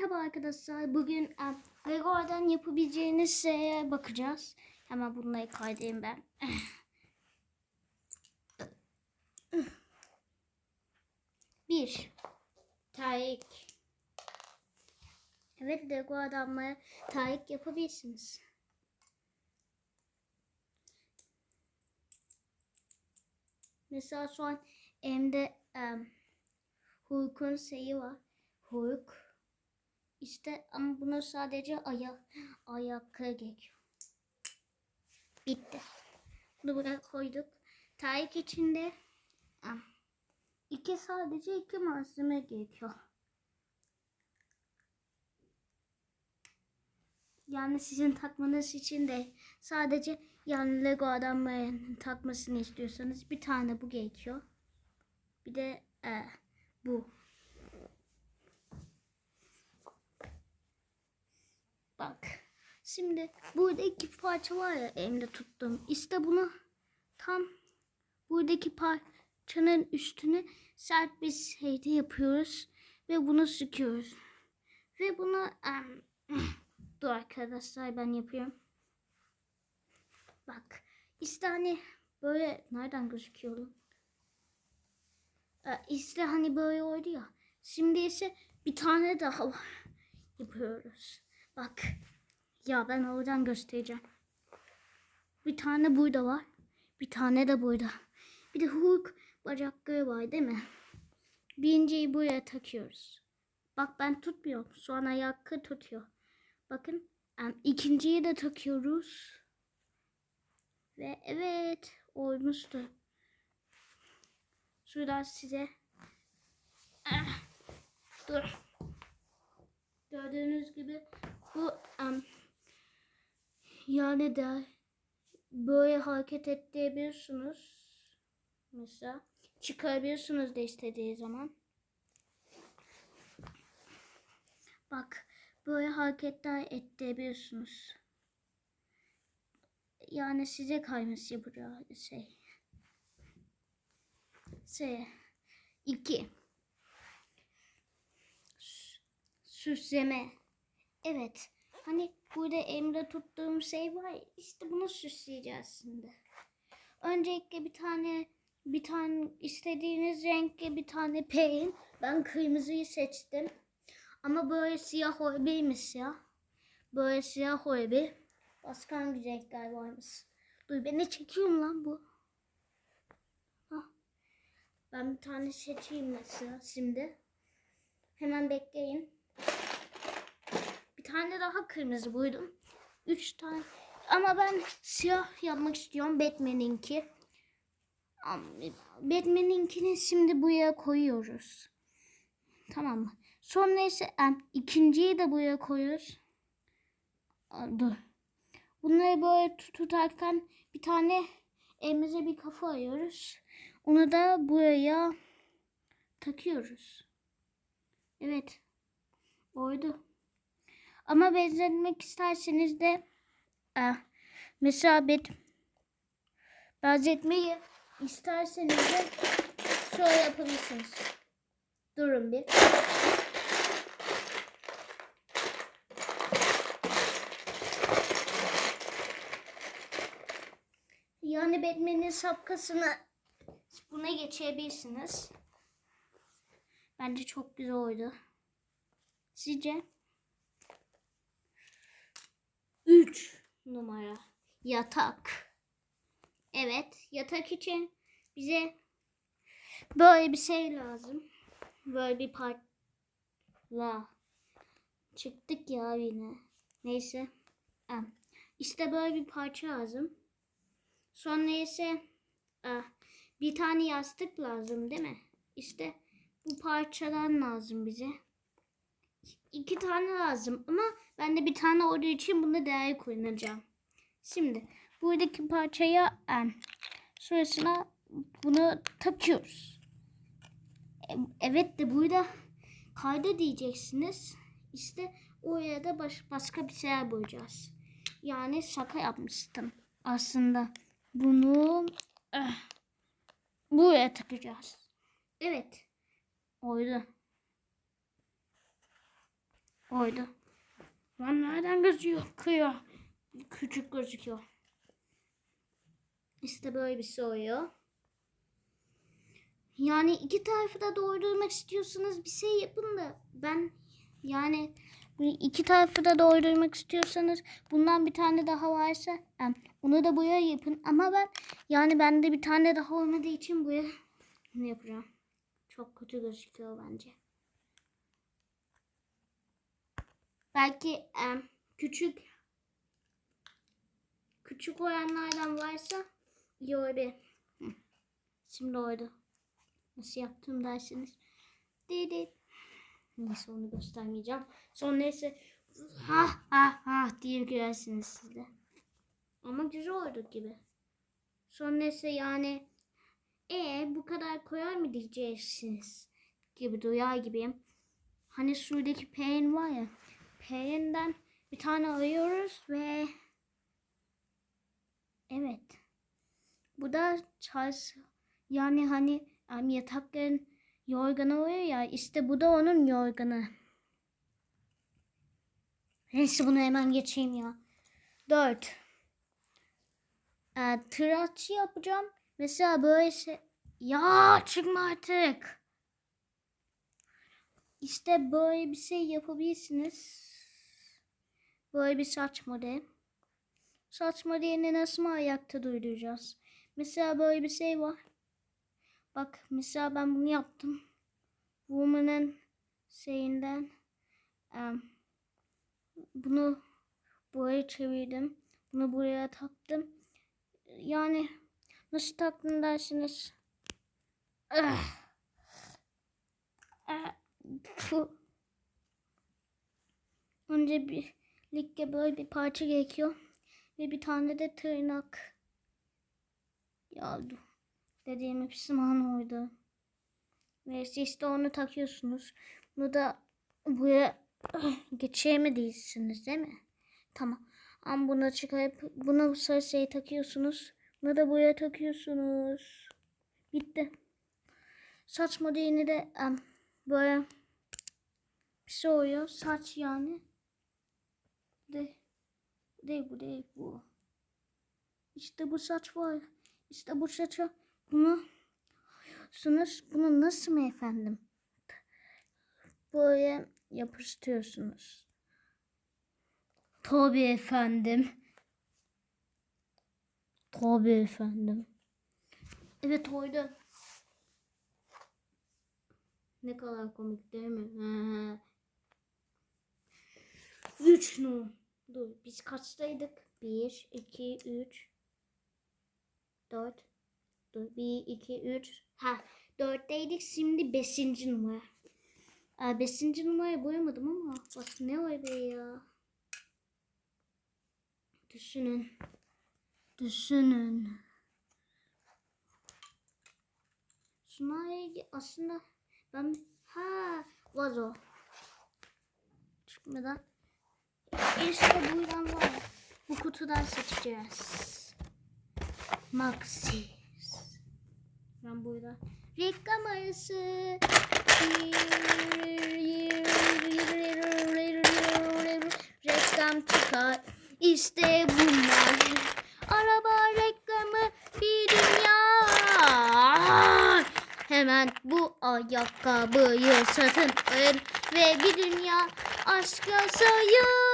Merhaba arkadaşlar. Bugün e, Lego'dan yapabileceğiniz şeye bakacağız. Hemen bunları kaydedeyim ben. Bir. Tarik. Evet Lego adamlara tarik yapabilirsiniz. Mesela şu an elimde um, Hulk'un şeyi var. Hulk. İşte ama buna sadece ayak ayakları gerekiyor. Bitti. Bunu buraya koyduk. Tarik içinde am, iki sadece iki malzeme gerekiyor. Yani sizin takmanız için de sadece yani Lego adamların takmasını istiyorsanız bir tane bu gerekiyor. Bir de e, bu. Bak. Şimdi burada iki parça var ya elimde tuttum. İşte bunu tam buradaki parçanın üstüne sert bir şeyde yapıyoruz. Ve bunu sıkıyoruz. Ve bunu em, dur arkadaşlar ben yapıyorum. Bak. İşte hani böyle nereden gözüküyor? Ee, İşte hani böyle oldu ya. Şimdi ise bir tane daha var. yapıyoruz. Bak. Ya ben oradan göstereceğim. Bir tane burada var. Bir tane de burada. Bir de Hulk bacakları var değil mi? Birinciyi buraya takıyoruz. Bak ben tutmuyorum. Sonra ayakı tutuyor. Bakın ikinciyi de takıyoruz. Ve evet olmuştu. Şuradan size Ah, dur. Gördüğünüz gibi em, yani de böyle hareket ettirebiliyorsunuz. Mesela çıkarabiliyorsunuz da istediği zaman. Bak böyle hareketler ettirebiliyorsunuz. Yani size kayması yapıyor şey. Şey. iki. Sü- Süsleme. Evet. Hani burada elimde tuttuğum şey var. İşte bunu süsleyeceğiz şimdi. Öncelikle bir tane bir tane istediğiniz renkte bir tane peyn. Ben kırmızıyı seçtim. Ama böyle siyah olabilirmiş ya. Böyle siyah olabilir. Başka hangi renkler varmış? Dur beni çekiyor mu lan bu? Hah. Ben bir tane seçeyim mesela şimdi. Hemen bekleyin. Tane daha kırmızı buydum. Üç tane. Ama ben siyah yapmak istiyorum. Batman'inki. Batman'inkini şimdi buraya koyuyoruz. Tamam mı? Sonra ise ikinciyi de buraya koyuyoruz. Dur. Bunları böyle tut- tutarken bir tane elimize bir kafa ayırıyoruz. Onu da buraya takıyoruz. Evet. Oydu. Ama benzetmek isterseniz de eh, mesela bet, benzetmeyi isterseniz de şöyle yapabilirsiniz. Durun bir. Yani Batman'in şapkasını buna geçirebilirsiniz. Bence çok güzel oldu. Sizce? 3 numara yatak. Evet, yatak için bize böyle bir şey lazım. Böyle bir parça. Çıktık ya yine. Neyse. İşte böyle bir parça lazım. Sonra ise bir tane yastık lazım değil mi? İşte bu parçadan lazım bize. İki tane lazım ama ben de bir tane olduğu için bunu değer kullanacağım. Şimdi buradaki parçaya em, şurasına bunu takıyoruz. E- Evet de burada kayda diyeceksiniz. İşte oraya da baş, başka bir şeyler bulacağız. Yani şaka yapmıştım aslında. Bunu eh, buraya takacağız. Evet. Oydu. Oydu. Lan nereden gözüküyor? Kıyor. Küçük gözüküyor. İşte böyle bir şey oluyor. Yani iki tarafı da doldurmak istiyorsanız bir şey yapın da ben yani iki tarafı da doldurmak istiyorsanız bundan bir tane daha varsa em, onu da buraya yapın ama ben yani bende bir tane daha olmadığı için buraya yapacağım? Çok kötü gözüküyor bence. Belki em, küçük küçük oranlardan varsa iyi olabilir. Şimdi oldu. Nasıl yaptım dersiniz. Dedi. Neyse onu göstermeyeceğim. Son neyse ha ha ha diye gülersiniz siz de. Ama güzel oldu gibi. Son neyse yani e bu kadar koyar mı diyeceksiniz gibi duyar gibiyim. Hani sudaki peyn var ya. Peyninden bir tane alıyoruz ve evet. Bu da Charles yani hani um, yatakların yorganı oluyor ya işte bu da onun yorganı. Neyse bunu hemen geçeyim ya. Dört. Ee, tıraş yapacağım. Mesela böyle şey... Ya çıkma artık. İşte böyle bir şey yapabilirsiniz. Böyle bir saç modeli. Saç modelini nasıl ayakta durduracağız? Mesela böyle bir şey var. Bak mesela ben bunu yaptım. Woman'ın şeyinden em, bunu buraya çevirdim. Bunu buraya taktım. Yani nasıl taktım dersiniz? Ah. Ah. Önce birlikte böyle bir parça gerekiyor. Ve bir tane de tırnak. Ya dediğim pişman oldu. Ve siz de onu takıyorsunuz. Bunu da buraya geçiremediysiniz değil mi? Tamam. Ama bunu çıkarıp bunu sarı şey takıyorsunuz. Bunu da buraya takıyorsunuz. Bitti. Saç modelini de em, böyle bir şey oluyor. Saç yani. De, değil bu değil bu. İşte bu saç var. İşte bu saça bunu sunuz. Bunu nasıl mı efendim? Böyle yapıştırıyorsunuz. Tabii efendim. Tabii efendim. Evet oydu. Ne kadar komik değil mi? Üç nu. Dur biz kaçtaydık? Bir, iki, üç, dört. Dur bir, iki, üç. Ha dörtteydik şimdi beşinci numara. Aa, beşinci numarayı boyamadım ama bak ne var be ya. Düşünün. Düşünün. İlgi- aslında ben ha vazo çıkmadan işte buradan var ya, bu kutudan seçeceğiz. Maxi. Ben buradan reklam arası. Reklam çıkar. İşte bunlar. Araba reklamı bir dünya. Hemen bu ayakkabıyı satın alın ve bir dünya aşka sayın.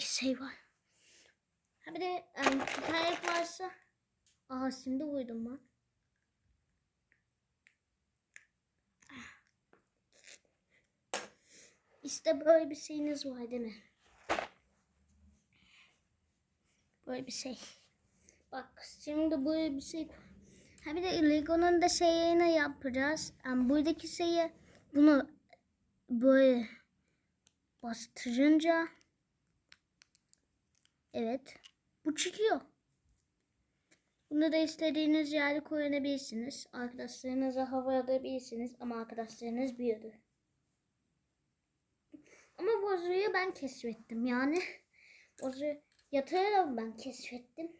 8 şey var. Ha bir de yani, tekerlek varsa. Aha şimdi uyudum ben. İşte böyle bir şeyiniz var değil mi? Böyle bir şey. Bak şimdi böyle bir şey. Ha bir de Lego'nun da şeyini yapacağız. Yani buradaki şeyi bunu böyle bastırınca evet bu çıkıyor. Bunu da istediğiniz yerde koyabilirsiniz. Arkadaşlarınıza hava atabilirsiniz ama arkadaşlarınız büyüdü. Ama vazoyu ben keşfettim yani. Vazo Yatağı da ben keşfettim.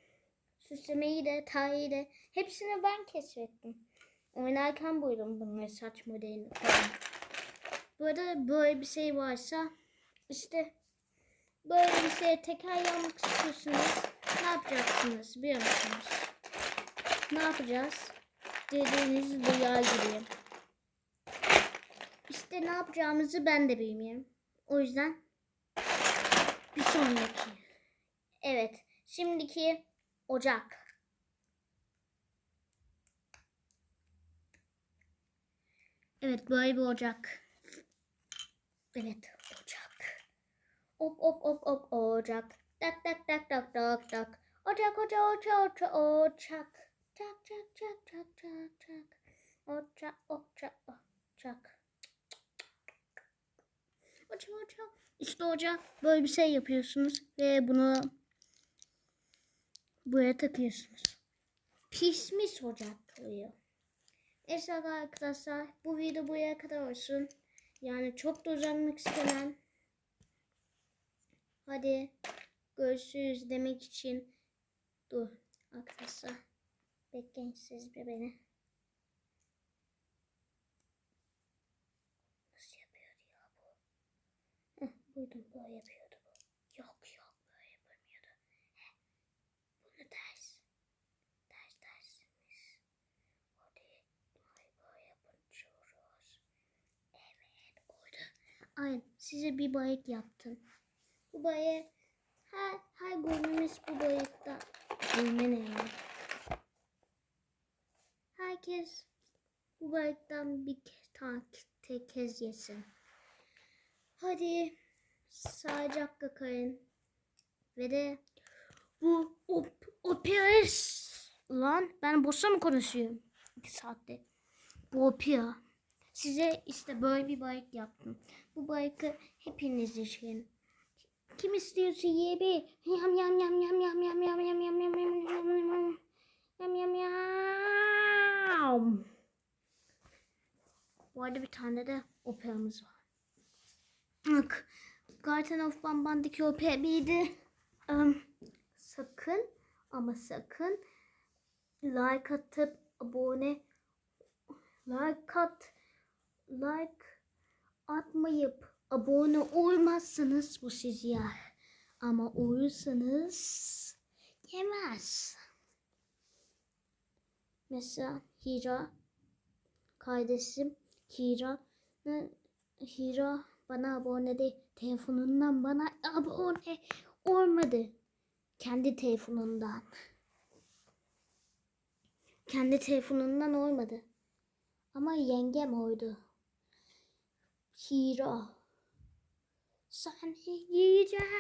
Süslemeyi de, tarihi de hepsini ben keşfettim. Oynarken buydum bunları saç modelini falan. Bu arada böyle bir şey varsa işte böyle bir şeye teker yapmak istiyorsunuz. Ne yapacaksınız biliyor musunuz? Ne yapacağız? Dediğiniz duyar gibi. İşte ne yapacağımızı ben de bilmiyorum. O yüzden bir sonraki. Evet. Şimdiki Ocak. Evet böyle bir Ocak. Evet Ocak. Op op op op Ocak. Tak tak tak tak tak tak. Ocak ocak ocak ocak ocak. Çak çak çak çak çak çak. Ocak ocak ocak. Ocak ocak. İşte ocak böyle bir şey yapıyorsunuz ve bunu buraya takıyorsunuz. Pişmiş ocak oluyor. Neyse arkadaşlar bu video buraya kadar olsun. Yani çok da uzanmak istemem. Hadi görüşürüz demek için dur arkadaşlar. Bekleyin siz bir beni. Nasıl yapıyordu ya bu? Heh, buydum böyle yapıyordu bu. Yok yok böyle yapamıyordu. Heh, bunu ters. Ters tersimiz. Hadi böyle böyle yapıyoruz. Evet oldu. Aynen size bir bayık yaptım. Bu bayık her, her günümüz bu bayıkta. Gülme ne? Herkes bu bayıktan bir tane kez yesin. Hadi sağlıcakla kalın. Ve de bu op, operas lan ben boşa mı konuşuyorum? İki saatte. Bu opera. Size işte böyle bir bayık yaptım. Bu bayıkı hepiniz için. Kim istiyorsa yiyebilir. Yam yam yam yam yam yam yam yam yam yam yam yam yam yam yam yam yam. Bu arada bir tane de operamız var. Bak. Garden of Bamban'daki opera birdi. Um, sakın ama sakın like atıp abone like at like atmayıp abone olmazsanız bu sizi yer. Ama olursanız yemez. Mesela Hira kardeşim Hira Hira bana abone değil. Telefonundan bana abone olmadı. Kendi telefonundan. Kendi telefonundan olmadı. Ama yengem oydu. Hira. sun, he just